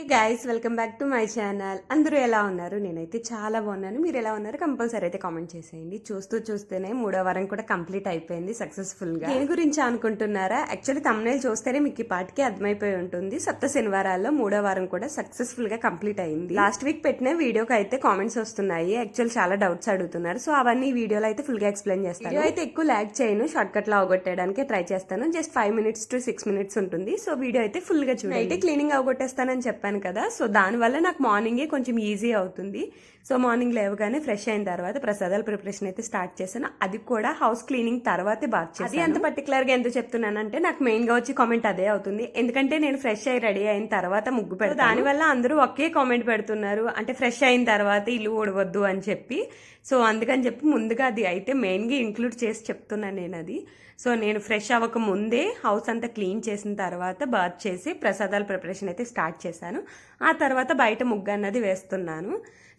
Hey guys welcome back to my channel అందరూ ఎలా ఉన్నారు? నేనైతే చాలా బాగున్నాను. మీరు ఎలా ఉన్నారు? కంపల్సరీ అయితే కామెంట్ చేసేయండి. చూస్తూ చూస్తేనే మూడో వారం కూడా కంప్లీట్ అయిపోయింది సక్సెస్ఫుల్గా దేని గురించి అనుకుంటున్నారా? యాక్చువల్లీ తమ్నేల్ చూస్తేనే మీకు ఈ పాటికి అర్థమైపోయి ఉంటుంది. సప్త శనివారాల్లో మూడో వారం కూడా సక్సెస్ఫుల్గా కంప్లీట్ అయింది. లాస్ట్ వీక్ పెట్టిన వీడియోకి అయితే కామెంట్స్ వస్తున్నాయి. యాక్చువల్ చాలా డౌట్స్ అడుగుతున్నారు. సో అవన్నీ ఈ వీడియోలో అయితే ఫుల్గా ఎక్స్ప్లెయిన్ చేస్తాను. వీడియో అయితే ఎక్కువ ల్యాగ్ చేయను. షార్ట్ కట్లో అవగొట్టడానికి ట్రై చేస్తాను. Just five minutes to six minutes ఉంటుంది. సో వీడియో అయితే ఫుల్గా చూడండి. అయితే క్లీనింగ్ అవగొట్టేస్తానని చెప్పాను. కదా. సో దానివల్ల నాకు మార్నింగే కొంచెం ఈజీ అవుతుంది. సో మార్నింగ్ లేవగానే ఫ్రెష్ అయిన తర్వాత ప్రసాదాల ప్రిపరేషన్ అయితే స్టార్ట్ చేశాను. అది కూడా హౌస్ క్లీనింగ్ తర్వాతే బాత్ చేసి అది అంత పర్టికులర్గా ఎందుకు చెప్తున్నానంటే నాకు మెయిన్గా వచ్చి కామెంట్ అదే అవుతుంది. ఎందుకంటే నేను ఫ్రెష్ అయ్యి రెడీ అయిన తర్వాత ముగ్గు పెడతాను. దానివల్ల అందరూ ఒకే కామెంట్ పెడుతున్నారు. అంటే ఫ్రెష్ అయిన తర్వాత ఇల్లు ఊడవద్దు అని చెప్పి. సో అందుకని చెప్పి ముందుగా అది అయితే మెయిన్గా ఇంక్లూడ్ చేసి చెప్తున్నాను నేను అది సో నేను ఫ్రెష్ అవ్వక ముందే హౌస్ అంతా క్లీన్ చేసిన తర్వాత బాత్ చేసి ప్రసాదాల ప్రిపరేషన్ అయితే స్టార్ట్ చేశాను. ఆ తర్వాత బయట ముగ్గు అన్నది వేస్తున్నాను.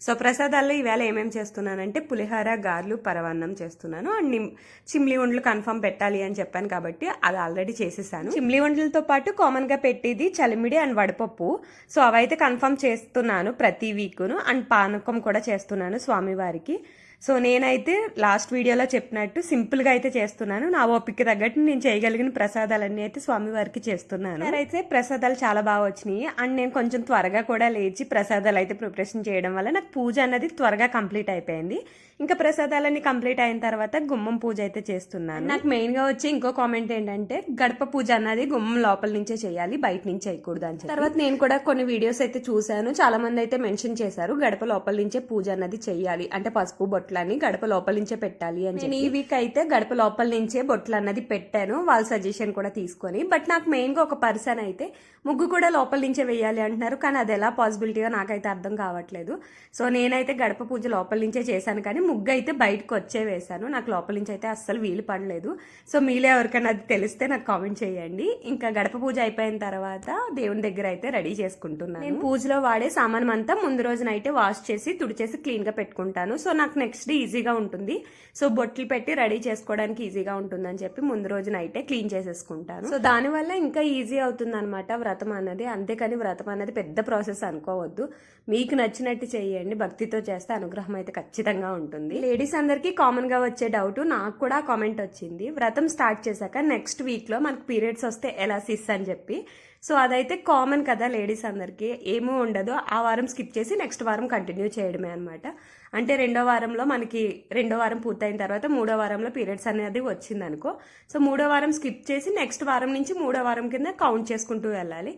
సో ప్రసాదాల్లో ఈవేళ ఏమేమి చేస్తున్నానంటే పులిహార గార్లు పరవాన్నం చేస్తున్నాను. అండ్ చిమ్లి చిమ్లీ వంటలు కన్ఫర్మ్ పెట్టాలి అని చెప్పాను కాబట్టి అది ఆల్రెడీ చేసేసాను. చిమ్లీ వండ్లతో పాటు కామన్గా పెట్టేది చలిమిడి అండ్ వడపప్పు. సో అవైతే కన్ఫర్మ్ చేస్తున్నాను ప్రతి వీక్ను. అండ్ పానకం కూడా చేస్తున్నాను స్వామివారికి. సో నేనైతే లాస్ట్ వీడియోలో చెప్పినట్టు సింపుల్గా అయితే చేస్తున్నాను. నా ఓపిక తగ్గట్టు నేను చేయగలిగిన ప్రసాదాలన్నీ అయితే స్వామివారికి చేస్తున్నాను. అయితే ప్రసాదాలు చాలా బాగా వచ్చినాయి. అండ్ నేను కొంచెం త్వరగా కూడా లేచి ప్రసాదాలు అయితే ప్రిపరేషన్ చేయడం వల్ల నాకు పూజ అన్నది త్వరగా కంప్లీట్ అయిపోయింది. ఇంకా ప్రసాదాలన్నీ కంప్లీట్ అయిన తర్వాత గుమ్మం పూజ అయితే చేస్తున్నాను. నాకు మెయిన్గా వచ్చే ఇంకో కామెంట్ ఏంటంటే గడప పూజ అన్నది గుమ్మం లోపల నుంచే చేయాలి బయట నుంచి చేయకూడదు అని. తర్వాత నేను కూడా కొన్ని వీడియోస్ అయితే చూశాను. చాలా మంది అయితే మెన్షన్ చేశారు గడప లోపల నుంచే పూజ అన్నది చెయ్యాలి అంటే పసుపు బొట్లని గడప లోపల నుంచే పెట్టాలి అని నేను ఈ వీక్ అయితే గడప లోపల నుంచే బొట్లు అన్నది పెట్టాను. వాళ్ళ సజెషన్ కూడా తీసుకొని. బట్ నాకు మెయిన్గా ఒక పర్సన్ అయితే ముగ్గు కూడా లోపల నుంచే వేయాలి అంటున్నారు. కానీ అది ఎలా పాసిబిలిటీగా నాకైతే అర్థం కావట్లేదు. సో నేనైతే గడప పూజ లోపల నుంచే చేశాను. కానీ ముగ్గు అయితే బయటకు వచ్చే వేశాను. నాకు లోపల నుంచి అయితే అస్సలు వీలు పడలేదు. సో మీలో ఎవరికైనా అది తెలిస్తే నాకు కామెంట్ చేయండి. ఇంకా గడప పూజ అయిపోయిన తర్వాత దేవుని దగ్గర అయితే రెడీ చేసుకుంటున్నాను. నేను పూజలో వాడే సామానం అంతా ముందు రోజున అయితే వాష్ చేసి తుడిచేసి క్లీన్గా పెట్టుకుంటాను. సో నాకు నెక్స్ట్ డే ఈజీగా ఉంటుంది. సో బొట్లు పెట్టి రెడీ చేసుకోవడానికి ఈజీగా ఉంటుందని చెప్పి ముందు రోజు నైటే క్లీన్ చేసేసుకుంటాను. సో దానివల్ల ఇంకా ఈజీ అవుతుంది అనమాట వ్రతం అన్నది. అంతేకాని వ్రతం అన్నది పెద్ద ప్రాసెస్ అనుకోవద్దు. మీకు నచ్చినట్టు చేయండి. భక్తితో చేస్తే అనుగ్రహం అయితే ఖచ్చితంగా ఉంటుంది. లేడీస్ అందరికీ కామన్గా వచ్చే డౌట్ నాకు కూడా కామెంట్ వచ్చింది. వ్రతం స్టార్ట్ చేశాక నెక్స్ట్ వీక్లో మనకు పీరియడ్స్ వస్తే ఎలా సిస్ అని చెప్పి. సో అదైతే కామన్ కదా లేడీస్ అందరికీ. ఏమీ ఉండదు. ఆ వారం స్కిప్ చేసి నెక్స్ట్ వారం కంటిన్యూ చేయడమే అనమాట అంటే రెండో వారంలో మనకి రెండో వారం పూర్తయిన తర్వాత మూడో వారంలో పీరియడ్స్ అనేది వచ్చింది అనుకో సో మూడో వారం స్కిప్ చేసి నెక్స్ట్ వారం నుంచి మూడో వారం కింద కౌంట్ చేసుకుంటూ వెళ్ళాలి.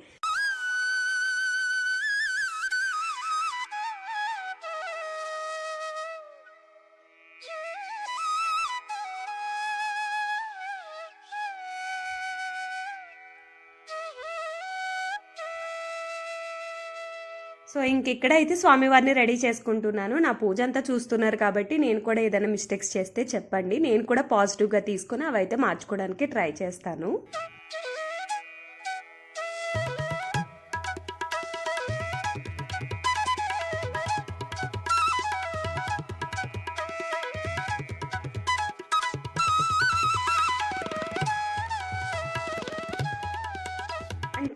సో ఇంక ఇక్కడైతే స్వామివారిని రెడీ చేసుకుంటున్నాను. నా పూజ అంతా చూస్తున్నారు కాబట్టి నేను కూడా ఏదైనా మిస్టేక్స్ చేస్తే చెప్పండి. నేను కూడా పాజిటివ్గా తీసుకుని అవైతే మార్చుకోవడానికి ట్రై చేస్తాను.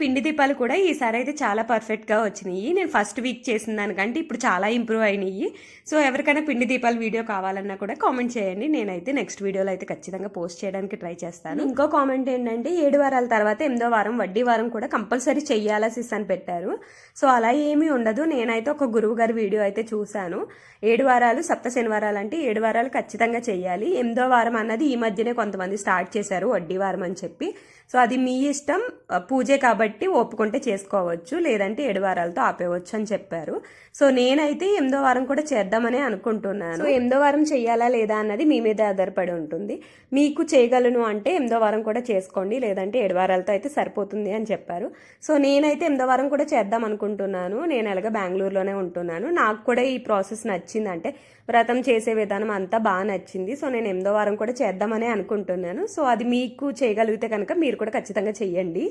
పిండి దీపాలు కూడా ఈసారి అయితే చాలా పర్ఫెక్ట్గా వచ్చినాయి. నేను ఫస్ట్ వీక్ చేసిన దానికంటే ఇప్పుడు చాలా ఇంప్రూవ్ అయినాయి. సో ఎవరికైనా పిండి దీపాలు వీడియో కావాలన్నా కూడా కామెంట్ చేయండి. నేనైతే నెక్స్ట్ వీడియోలో అయితే ఖచ్చితంగా పోస్ట్ చేయడానికి ట్రై చేస్తాను. ఇంకో కామెంట్ ఏంటంటే ఏడు వారాల తర్వాత ఎనిమిదో వారం వడ్డీ వారం కూడా కంపల్సరీ చెయ్యాలా సిస్ అని పెట్టారు. సో అలా ఏమీ ఉండదు. నేనైతే ఒక గురువు గారి వీడియో అయితే చూశాను. ఏడు వారాలు సప్త శనివారాలు అంటే ఏడు వారాలు ఖచ్చితంగా చేయాలి ఎనిమిదో వారం అన్నది ఈ మధ్యనే కొంతమంది స్టార్ట్ చేశారు వడ్డీ వారం అని చెప్పి. సో అది మీ ఇష్టం. పూజే కాబట్టి ఒప్పుకుంటే చేసుకోవచ్చు లేదంటే ఏడు వారాలతో ఆపేయవచ్చు అని చెప్పారు. సో నేనైతే ఎనిమిదో వారం కూడా చేద్దామనే అనుకుంటున్నాను. ఎనిమిదో వారం చేయాలా లేదా అన్నది మీ మీద ఆధారపడి ఉంటుంది. మీకు చేయగలను అంటే ఎనిమిదో వారం కూడా చేసుకోండి లేదంటే ఏడు వారాలతో అయితే సరిపోతుంది అని చెప్పారు. సో నేనైతే ఎనిమిదో వారం కూడా చేద్దాం అనుకుంటున్నాను. నేను ఎలాగ బెంగళూరులోనే ఉంటున్నాను. నాకు కూడా ఈ ప్రాసెస్ నచ్చింది అంటే వ్రతం చేసే విధానం అంతా బాగా నచ్చింది. సో నేను ఎనిమిదో వారం కూడా చేద్దామనే అనుకుంటున్నాను. సో అది మీకు చేయగలిగితే కనుక మీరు కూడా ఖచ్చితంగా చెయ్యండి.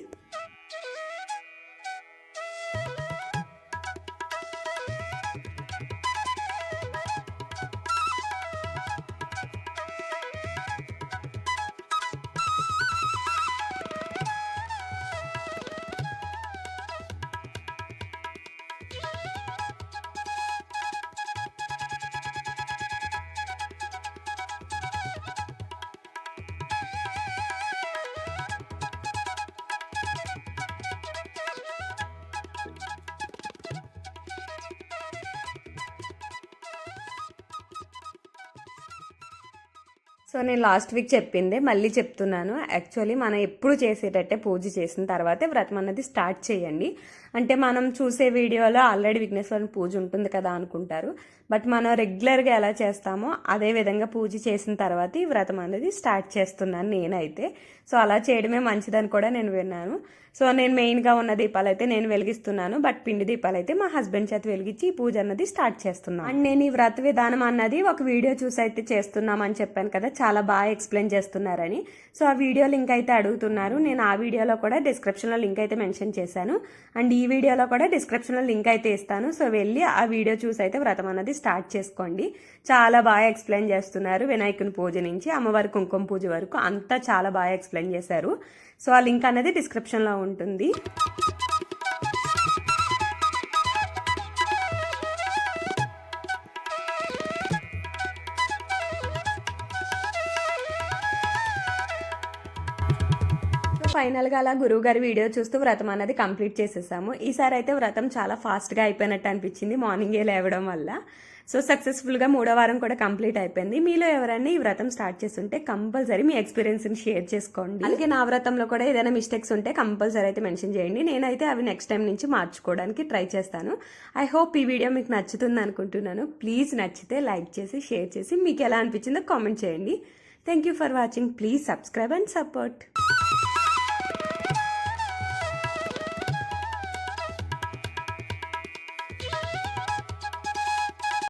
సో నేను లాస్ట్ వీక్ చెప్పిందే మళ్ళీ చెప్తున్నాను. యాక్చువల్లీ మనం ఎప్పుడు చేసేటట్టే పూజ చేసిన తర్వాతే వ్రతం అన్నది స్టార్ట్ చేయండి. అంటే మనం చూసే వీడియోలో ఆల్రెడీ విఘ్నేశ్వరుని పూజ ఉంటుంది కదా అనుకుంటారు. బట్ మనం రెగ్యులర్గా ఎలా చేస్తామో అదే విధంగా పూజ చేసిన తర్వాత ఈ వ్రతం అనేది స్టార్ట్ చేస్తున్నాను నేనైతే. సో అలా చేయడమే మంచిదని కూడా నేను విన్నాను. సో నేను మెయిన్గా ఉన్న దీపాలు అయితే నేను వెలిగిస్తున్నాను. బట్ పిండి దీపాలు అయితే మా హస్బెండ్ చేత వెలిగించి ఈ పూజ అన్నది స్టార్ట్ చేస్తున్నాను. అండ్ నేను ఈ వ్రత విధానం అన్నది ఒక వీడియో చూసి అయితే చేస్తున్నామని చెప్పాను కదా చాలా బాగా ఎక్స్ప్లెయిన్ చేస్తున్నారని. సో ఆ వీడియో లింక్ అయితే అడుగుతున్నారు. నేను ఆ వీడియోలో కూడా డిస్క్రిప్షన్లో లింక్ అయితే మెన్షన్ చేశాను. అండ్ ఈ వీడియోలో కూడా డిస్క్రిప్షన్లో లింక్ అయితే ఇస్తాను. సో వెళ్ళి ఆ వీడియో చూసి అయితే వ్రతం అన్నది స్టార్ట్ చేసుకోండి. చాలా బాగా ఎక్స్ప్లెయిన్ చేస్తున్నారు వినాయకుని పూజ నుంచి. అమ్మవారి కుంకుమ పూజ వరకు అంతా చాలా బాగా ఎక్స్ప్లెయిన్ చేశారు. సో ఆ లింక్ అనేది డిస్క్రిప్షన్లో ఉంటుంది. ఫైనల్గా అలా గురువు గారి వీడియో చూస్తూ వ్రతం అనేది కంప్లీట్ చేసేసాము. ఈసారి అయితే వ్రతం చాలా ఫాస్ట్గా అయిపోయినట్టు అనిపించింది మార్నింగే లేవడం వల్ల. సో సక్సెస్ఫుల్గా మూడో వారం కూడా కంప్లీట్ అయిపోయింది. మీలో ఎవరైనా ఈ వ్రతం స్టార్ట్ చేస్తుంటే కంపల్సరీ మీ ఎక్స్పీరియన్స్ని షేర్ చేసుకోండి. అలాగే నా వ్రతంలో కూడా ఏదైనా మిస్టేక్స్ ఉంటే కంపల్సరీ అయితే మెన్షన్ చేయండి. నేనైతే అవి నెక్స్ట్ టైం నుంచి మార్చుకోవడానికి ట్రై చేస్తాను. ఐ హోప్ ఈ వీడియో మీకు నచ్చుతుంది అనుకుంటున్నాను. ప్లీజ్ నచ్చితే లైక్ చేసి షేర్ చేసి మీకు ఎలా అనిపించిందో కామెంట్ చేయండి. Thank you for watching. Please subscribe and support.